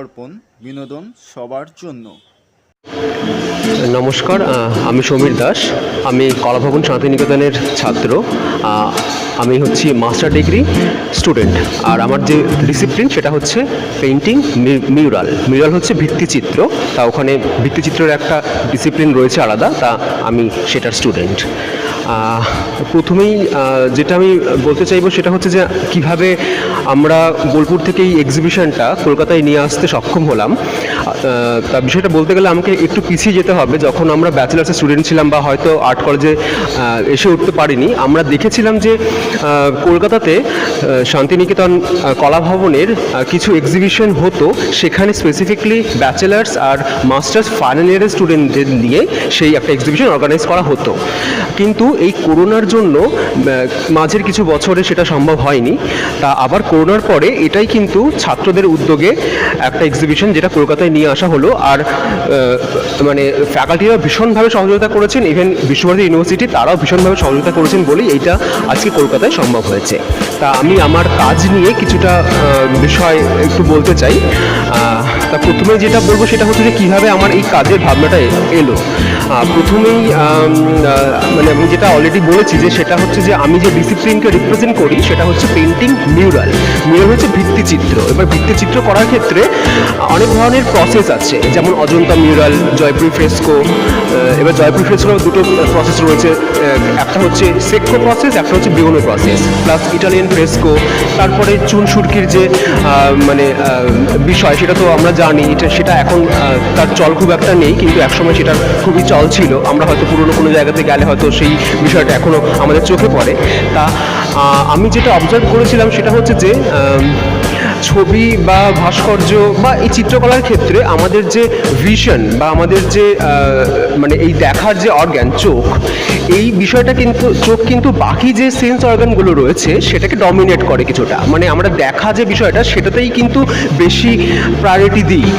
দর্পণ বিনোদন সবার জন্য। নমস্কার আমি সমীর দাস। আমি কলাভবন শান্তিনিকেতনের ছাত্র। আমি হচ্ছি মাস্টার ডিগ্রি স্টুডেন্ট। আর আমার যে ডিসিপ্লিন সেটা হচ্ছে পেইন্টিং মিউরাল মিউরাল হচ্ছে ভিত্তিচিত্র। তা ওখানে ভিত্তিচিত্রের একটা ডিসিপ্লিন রয়েছে আলাদা। তা আমি সেটার স্টুডেন্ট প্রথমেই যেটা আমি বলতে চাইব সেটা হচ্ছে যে কীভাবে আমরা বোলপুর থেকে এই এক্সিবিশনটা কলকাতায় নিয়ে আসতে সক্ষম হলাম। তা বিষয়টা বলতে গেলে আমাকে একটু পিছিয়ে যেতে হবে। যখন আমরা ব্যাচেলার্সের স্টুডেন্ট ছিলাম বা হয়তো আর্ট কলেজে এসে উঠতে পারিনি আমরা দেখেছিলাম যে কলকাতাতে শান্তিনিকেতন আহ, কলা ভবনের কিছু এক্সিবিশন হতো। সেখানে স্পেসিফিকলি ব্যাচেলার্স আর মাস্টার্স ফাইনাল ইয়ারের স্টুডেন্টদের নিয়ে সেই একটা এক্সিবিশন অর্গানাইজ করা হতো। কিন্তু এই করোনার জন্য মাঝের কিছু বছরে সেটা সম্ভব হয়নি। তা আবার করোনার পরে এটাই কিন্তু ছাত্রদের উদ্যোগে একটা এক্সিবিশন যেটা কলকাতায় নিয়ে আসা হলো। আর মানে ফ্যাকাল্টিরা ভীষণভাবে সহযোগিতা করেছেন। ইভেন বিশ্বভারতী ইউনিভার্সিটি তারাও ভীষণভাবে সহযোগিতা করেছেন বলেই এইটা আজকে কলকাতায় সম্ভব হয়েছে। তা আমি আমার কাজ নিয়ে কিছুটা বিষয় একটু বলতে চাই। তা প্রথমে যেটা বলব সেটা হচ্ছে যে কীভাবে আমার এই কাজের ভাবনাটা এলো। প্রথমেই মানে আমি যেটা অলরেডি বলেছি যে সেটা হচ্ছে যে আমি যে ডিসিপ্লিনকে রিপ্রেজেন্ট করি, সেটা হচ্ছে পেন্টিং মিউরাল মিউরাল হচ্ছে ভিত্তিচিত্র এবার ভিত্তিচিত্র করার ক্ষেত্রে অনেক ধরনের প্রসেস আছে। যেমন অজন্তা মিউরাল জয়পুরি ফ্রেস্কো এবার জয়পুরি ফ্রেস্কো দুটো প্রসেস রয়েছে। একটা হচ্ছে সেক্কো প্রসেস একটা হচ্ছে বিগনো প্রসেস প্লাস ইটালিয়ান ফ্রেস্কো তারপরে চুন সুরকির যে মানে বিষয়, সেটা তো আমরা জানি। এটা, সেটা এখন তার চল খুব একটা নেই, কিন্তু একসময় সেটার খুবই চল ছিল। আমরা হয়তো পুরনো কোনো জায়গাতে গেলে হয়তো সেই বিষয়টা এখনও আমাদের চোখে পড়ে। তা আমি যেটা অবজার্ভ করেছিলাম সেটা হচ্ছে যে ছবি বা ভাস্কর্য বা এই চিত্রকলার ক্ষেত্রে আমাদের যে ভিশন বা আমাদের যে মানে এই দেখার যে অর্গ্যান চোখ, এই বিষয়টা কিন্তু, চোখ কিন্তু বাকি যে সেন্স অর্গানগুলো রয়েছে, সেটাকে ডমিনেট করে কিছুটা। মানে আমরা দেখা যে বিষয়টা, সেটাতেই কিন্তু বেশি প্রায়োরিটি দিই।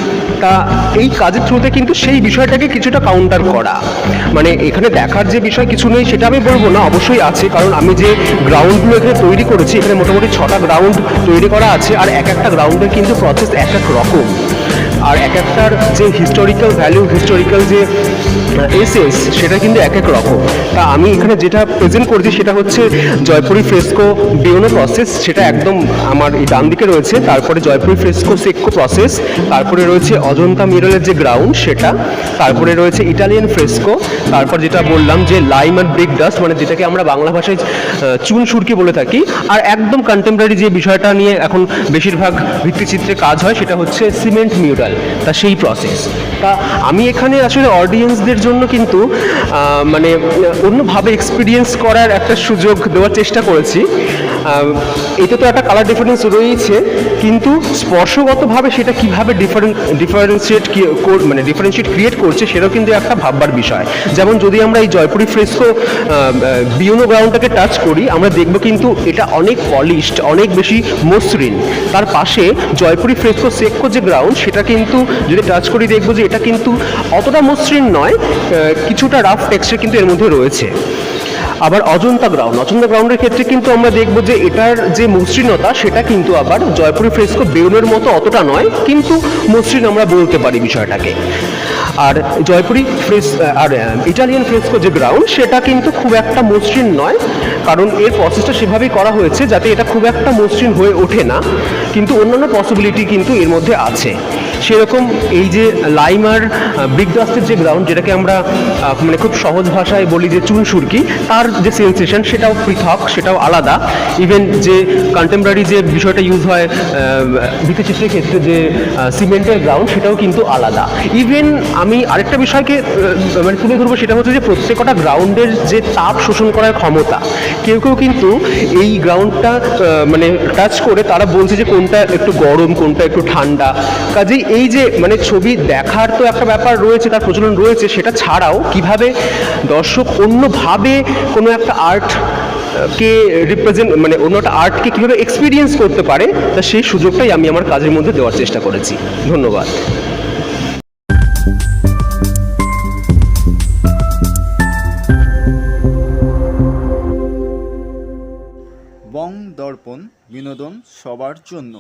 তা এই কাজের থ্রুতে কিন্তু সেই বিষয়টাকে কিছুটা কাউন্টার করা। মানে এখানে দেখার যে বিষয় কিছু নেই, সেটা আমি বলব না, অবশ্যই আছে, কারণ আমি যে গ্রাউন্ডগুলো এখানে তৈরি করেছি, এখানে মোটামুটি ছটা গ্রাউন্ড তৈরি করা আছে, আর এক একটা গ্রাউন্ডের কিন্তু প্রসেস এক এক রকম। আর এক একটার যে হিস্টোরিক্যাল ভ্যালু হিস্টোরিক্যাল যে এসেস সেটা কিন্তু এক এক রকম। তা আমি এখানে যেটা প্রেজেন্ট করছি সেটা হচ্ছে জয়পুরি ফ্রেস্কো বিওনো প্রসেস সেটা একদম আমার এই ডান দিকে রয়েছে। তারপরে জয়পুরি ফ্রেস্কো সেক্কো প্রসেস তারপরে রয়েছে অজন্তা মিরলের যে গ্রাউন্ড সেটা, তারপরে রয়েছে ইটালিয়ান ফ্রেস্কো তারপর যেটা বললাম যে লাইম আর ব্রিক ডাস্ট মানে যেটাকে আমরা বাংলা ভাষায় চুন সুরকি বলে থাকি। আর একদম কন্টেম্পোরারি যে বিষয়টা নিয়ে এখন বেশিরভাগ ভিত্তিচিত্রে কাজ হয়, সেটা হচ্ছে সিমেন্ট মিউরাল তা সেই প্রসেস তা আমি এখানে আসলে অডিয়েন্সদের জন্য কিন্তু মানে অন্যভাবে এক্সপিরিয়েন্স করার একটা সুযোগ দেওয়ার চেষ্টা করেছি। এতে তো একটা কালার ডিফারেন্স রয়েছে, কিন্তু স্পর্শগতভাবে সেটা কীভাবে ডিফারেন্ট ডিফারেন্সিয়েট মানে ডিফারেন্সিয়েট ক্রিয়েট করছে, সেটাও কিন্তু একটা ভাববার বিষয়। যেমন যদি আমরা এই জয়পুরি ফ্রেস্কো বিউনো গ্রাউন্ডটাকে টাচ করি, আমরা দেখব কিন্তু এটা অনেক পলিশড অনেক বেশি মসৃণ। তার পাশে জয়পুরি ফ্রেস্কো সেক্কো যে গ্রাউন্ড সেটা কিন্তু যদি টাচ করি, দেখব যে এটা কিন্তু অতটা মসৃণ নয় কিছুটা রাফ টেক্সচার কিন্তু এর মধ্যে রয়েছে। আবার অজন্তা গ্রাউন্ড অজন্তা গ্রাউন্ডের ক্ষেত্রে কিন্তু আমরা দেখব যে এটার যে মসৃণতা, সেটা কিন্তু আবার জয়পুরি ফ্রেস্কো বেউনের মতো অতটা নয়, কিন্তু মসৃণ আমরা বলতে পারি বিষয়টাকে। আর জয়পুরি ফ্রেস আর ইটালিয়ান ফ্রেস্কো যে গ্রাউন্ড সেটা কিন্তু খুব একটা মসৃণ নয়, কারণ এর প্রসেসটা সেভাবেই করা হয়েছে যাতে এটা খুব একটা মসৃণ হয়ে ওঠে না, কিন্তু অন্যান্য পসিবিলিটি কিন্তু এর মধ্যে আছে। সেরকম এই যে লাইমার ব্রিকডাস্টের যে গ্রাউন্ড যেটাকে আমরা মানে খুব সহজ ভাষায় বলি যে চুন সুরকি, তার যে সেন্সেশন সেটাও পৃথক, সেটাও আলাদা। ইভেন যে কন্টেম্পোরারি যে বিষয়টা ইউজ হয় ভিত্তিচিত্রের ক্ষেত্রে যে সিমেন্টের গ্রাউন্ড সেটাও কিন্তু আলাদা। ইভেন আমি আরেকটা বিষয়কে মানে তুলে ধরবো, সেটা হচ্ছে যে প্রত্যেকটা গ্রাউন্ডের যে তাপ শোষণ করার ক্ষমতা, কেউ কেউ কিন্তু এই গ্রাউন্ডটা মানে টাচ করে তারা বলছে যে কোনটা একটু গরম, কোনটা একটু ঠান্ডা। কাজেই এই যে মানে ছবি দেখার তো একটা ব্যাপার রয়েছে, তার প্রচলন রয়েছে, সেটা ছাড়াও কীভাবে দর্শক অন্যভাবে কোনো একটা আর্ট কে রিপ্রেজেন্ট মানে অন্য একটা আর্টকে কীভাবে এক্সপিরিয়েন্স করতে পারে, তা সেই সুযোগটাই আমি আমার কাজের মধ্যে দেওয়ার চেষ্টা করেছি। ধন্যবাদ। বং দর্পণ বিনোদন সবার জন্য।